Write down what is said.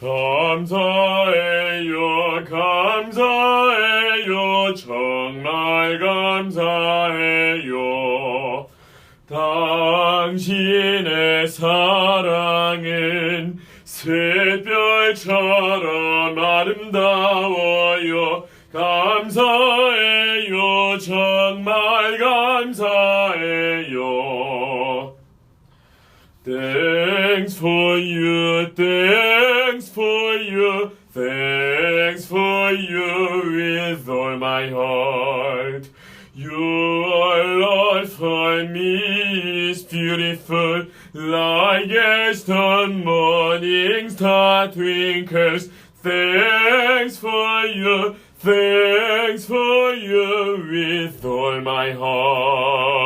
감사해요, 감사해요, 정말 감사해요. 당신의 사랑은 샛별처럼 아름다워요. 감사해요, 정말 감사해요. Thanks for you, thanks for you, thanks for you with all my heart. Your love for me is beautiful, like as the morning star twinkles. Thanks for you, thanks for you with all my heart.